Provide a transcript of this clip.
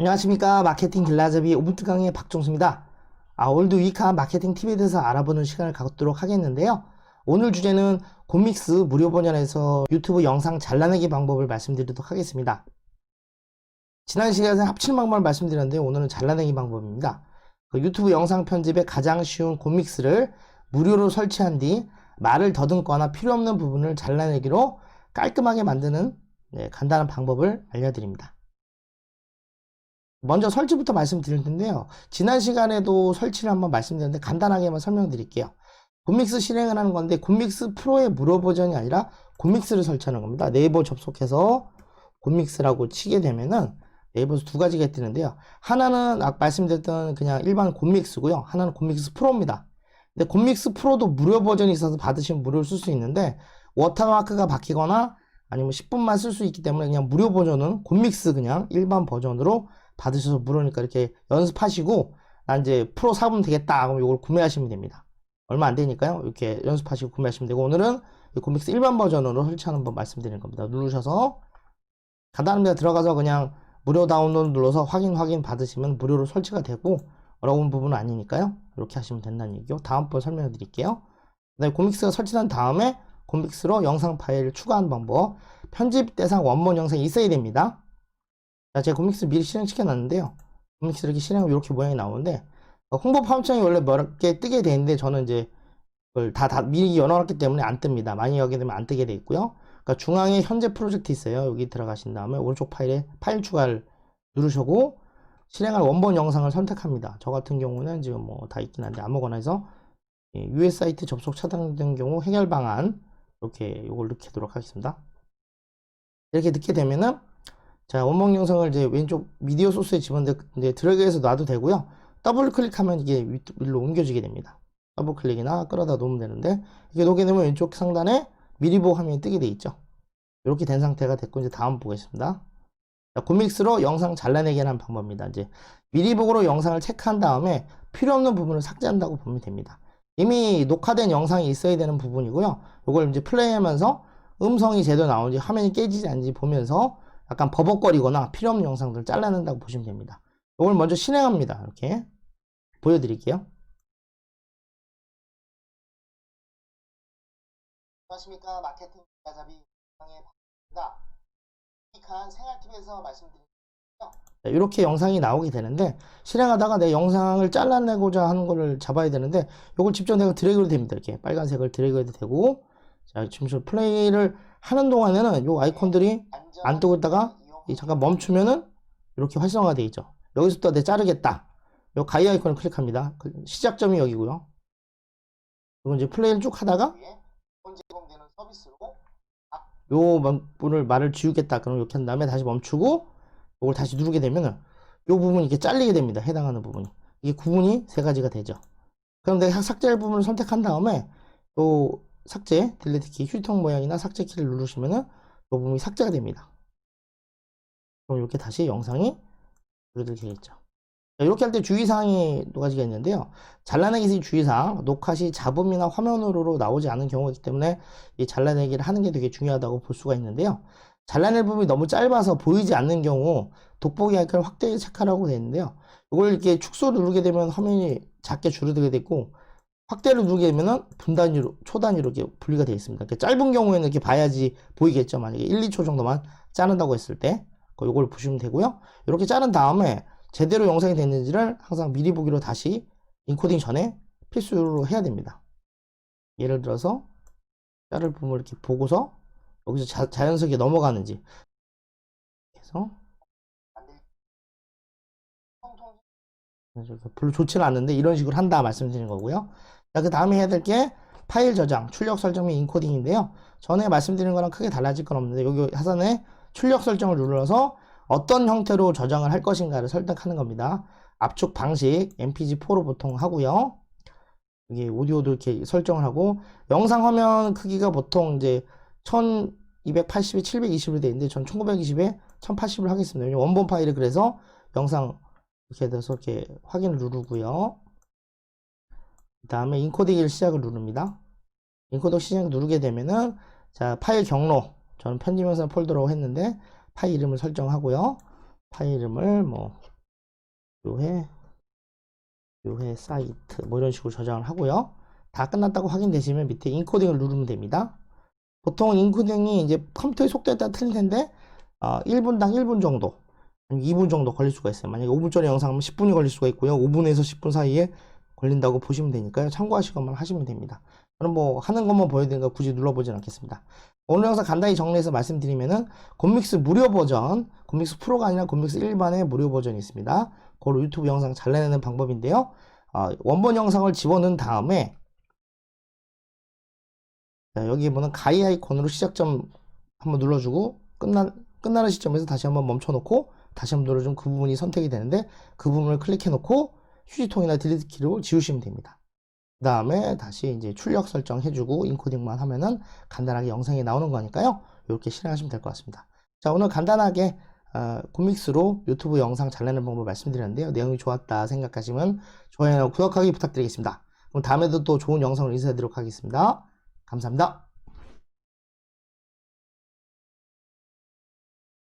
안녕하십니까 마케팅 길라잡이 오분트 강의 박종수입니다. 아, 오늘도 유익한 마케팅 팁에 대해서 알아보는 시간을 갖도록 하겠는데요. 오늘 주제는 곰믹스 무료 버전에서 유튜브 영상 잘라내기 방법을 말씀드리도록 하겠습니다. 지난 시간에 합칠 방법을 말씀드렸는데 오늘은 잘라내기 방법입니다. 그 유튜브 영상 편집에 가장 쉬운 곰믹스를 무료로 설치한 뒤 말을 더듬거나 필요 없는 부분을 잘라내기로 깔끔하게 만드는 네, 간단한 방법을 알려드립니다. 먼저 설치부터 말씀드릴 텐데요. 지난 시간에도 설치를 한번 말씀드렸는데 간단하게만 설명드릴게요. 곰믹스 실행을 하는 건데 곰믹스 프로의 무료 버전이 아니라 곰믹스를 설치하는 겁니다. 네이버 접속해서 곰믹스라고 치게 되면은 네이버에서 두 가지가 뜨는데요. 하나는 아까 말씀드렸던 그냥 일반 곰믹스고요. 하나는 곰믹스 프로입니다. 근데 곰믹스 프로도 무료 버전이 있어서 받으시면 무료로 쓸 수 있는데 워터마크가 바뀌거나 아니면 10분만 쓸 수 있기 때문에 그냥 무료 버전은 곰믹스 그냥 일반 버전으로 받으셔서 무료니까 이렇게 연습하시고 나 이제 프로 사보면 되겠다 그럼 이걸 구매하시면 됩니다. 얼마 안 되니까요. 이렇게 연습하시고 구매하시면 되고 오늘은 이 곰믹스 일반 버전으로 설치하는 법 말씀드리는 겁니다. 누르셔서 간단합니다. 들어가서 그냥 무료 다운로드 눌러서 확인 확인 받으시면 무료로 설치가 되고 어려운 부분은 아니니까요. 이렇게 하시면 된다는 얘기요. 다음번 설명해 드릴게요. 네, 곰믹스가 설치된 다음에 곰믹스로 영상 파일을 추가하는 방법 편집 대상 원본 영상이 있어야 됩니다. 자, 제가 곰믹스 미리 실행시켜 놨는데요. 곰믹스 이렇게 실행하면 이렇게 모양이 나오는데 어, 홍보 파운창이 원래 몇 개 뜨게 되는데 저는 이제 그걸 다, 다 미리 열어놨기 때문에 안 뜹니다. 많이 여게 되면 안 뜨게 돼 있고요. 그러니까 중앙에 현재 프로젝트 있어요. 여기 들어가신 다음에 오른쪽 파일에 파일 추가를 누르시고 실행할 원본 영상을 선택합니다. 저 같은 경우는 지금 뭐 다 있긴 한데 아무거나 해서 예, US 사이트 접속 차단된 경우 해결 방안 이렇게 이걸 넣도록 하겠습니다. 이렇게 넣게 되면은 자 원본 영상을 이제 왼쪽 미디어 소스에 집어넣는데 드래그해서 놔도 되고요. 더블 클릭하면 이게 위, 위로 옮겨지게 됩니다. 더블 클릭이나 끌어다 놓으면 되는데 이게 놓게 되면 왼쪽 상단에 미리 보고 화면이 뜨게 돼 있죠. 이렇게 된 상태가 됐고 이제 다음 보겠습니다. 자, 곰믹스로 영상 잘라내기 하는 방법입니다. 이제 미리 보고로 영상을 체크한 다음에 필요 없는 부분을 삭제한다고 보면 됩니다. 이미 녹화된 영상이 있어야 되는 부분이고요. 이걸 이제 플레이하면서 음성이 제대로 나오는지 화면이 깨지지 않는지 보면서 약간 버벅거리거나 필요 없는 영상들을 잘라낸다고 보시면 됩니다. 이걸 먼저 실행합니다. 이렇게 보여드릴게요. 안녕하십니까 마케팅 가자비 강의 박입니다. 유익한 생활 팁에서 말씀드리는 이렇게 영상이 나오게 되는데 실행하다가 내 영상을 잘라내고자 하는 거를 잡아야 되는데 이걸 직접 내가 드래그로 됩니다. 이렇게 빨간색을 드래그해도 되고 자 지금 저 플레이를 하는 동안에는 이 아이콘들이 안 뜨고 있다가 잠깐 멈추면은 이렇게 활성화되어 있죠. 여기서부터 내 자르겠다. 이 가위 아이콘을 클릭합니다. 그 시작점이 여기고요. 그리고 이제 플레이를 쭉 하다가 요 부분을 말을 지우겠다. 그럼 이렇게 한 다음에 다시 멈추고 이걸 다시 누르게 되면은 요 부분이 이렇게 잘리게 됩니다. 해당하는 부분이. 이게 구분이 세 가지가 되죠. 그럼 내가 삭제할 부분을 선택한 다음에 요 삭제, 딜리트 키, 휴통 모양이나 삭제 키를 누르시면은 요 부분이 삭제가 됩니다. 그럼 이렇게 다시 영상이 줄어들게 되겠죠. 이렇게 할 때 주의사항이 두 가지가 있는데요. 잘라내기 시 주의사항, 녹화 시 잡음이나 화면으로 나오지 않은 경우가 있기 때문에 이 잘라내기를 하는 게 되게 중요하다고 볼 수가 있는데요. 잘라낼 부분이 너무 짧아서 보이지 않는 경우 돋보기 아이콘을 확대 체크하라고 되어 있는데요. 이걸 이렇게 축소 누르게 되면 화면이 작게 줄어들게 되고 확대를 누르게 되면은 분단위로 초단위로 이렇게 분리가 되어 있습니다. 이렇게 짧은 경우에는 이렇게 봐야지 보이겠죠. 만약에 1, 2초 정도만 자른다고 했을 때 이걸 보시면 되고요. 이렇게 자른 다음에 제대로 영상이 됐는지를 항상 미리 보기로 다시 인코딩 전에 필수로 해야 됩니다. 예를 들어서 자를 부분을 이렇게 보고서 여기서 자, 자연스럽게 넘어가는지 그래서 별로 좋지는 않는데 이런 식으로 한다 말씀드리는 거고요. 자, 그 다음에 해야 될 게 파일 저장, 출력 설정 및 인코딩인데요. 전에 말씀드린 거랑 크게 달라질 건 없는데 여기 하단에 출력 설정을 눌러서 어떤 형태로 저장을 할 것인가를 설정하는 겁니다. 압축 방식 MPG4로 보통 하고요. 이게 오디오도 이렇게 설정을 하고 영상 화면 크기가 보통 이제 1280에 720으로 되어 있는데 전 1920에 1080으로 하겠습니다. 원본 파일을 그래서 영상 이렇게 돼서 이렇게 확인을 누르고요. 그 다음에 인코딩을 시작을 누릅니다. 인코딩 시작 누르게 되면은 자 파일 경로 저는 편집 영상 폴더로 했는데 파일 이름을 설정하고요. 파일 이름을 뭐 요회 요회 사이트 뭐 이런 식으로 저장을 하고요. 다 끝났다고 확인되시면 밑에 인코딩을 누르면 됩니다. 보통 인코딩이 이제 컴퓨터의 속도에 따라 틀릴 텐데 어, 1분당 1분 정도 아니면 2분 정도 걸릴 수가 있어요. 만약에 5분짜리 영상이면 10분이 걸릴 수가 있고요. 5분에서 10분 사이에 걸린다고 보시면 되니까요. 참고하시고만 하시면 됩니다. 저는 뭐 하는 것만 보여드리니까 굳이 눌러보진 않겠습니다. 오늘 영상 간단히 정리해서 말씀드리면은 곰믹스 무료 버전, 곰믹스 프로가 아니라 곰믹스 일반의 무료 버전이 있습니다. 그걸 유튜브 영상 잘 내는 방법인데요. 어, 원본 영상을 집어넣은 다음에 자, 여기 보면 가이 아이콘으로 시작점 한번 눌러주고 끝나, 끝나는 시점에서 다시 한번 멈춰놓고 다시 한번 눌러주면 그 부분이 선택이 되는데 그 부분을 클릭해놓고 휴지통이나 딜리트 키로 지우시면 됩니다. 그 다음에 다시 이제 출력 설정 해주고 인코딩만 하면은 간단하게 영상이 나오는 거니까요. 이렇게 실행하시면 될 것 같습니다. 자, 오늘 간단하게 어, 코믹스로 유튜브 영상 잘 내는 방법 말씀드렸는데요. 내용이 좋았다 생각하시면 좋아요나 구독하기 부탁드리겠습니다. 그럼 다음에도 또 좋은 영상을 인사드리도록 하겠습니다. 감사합니다.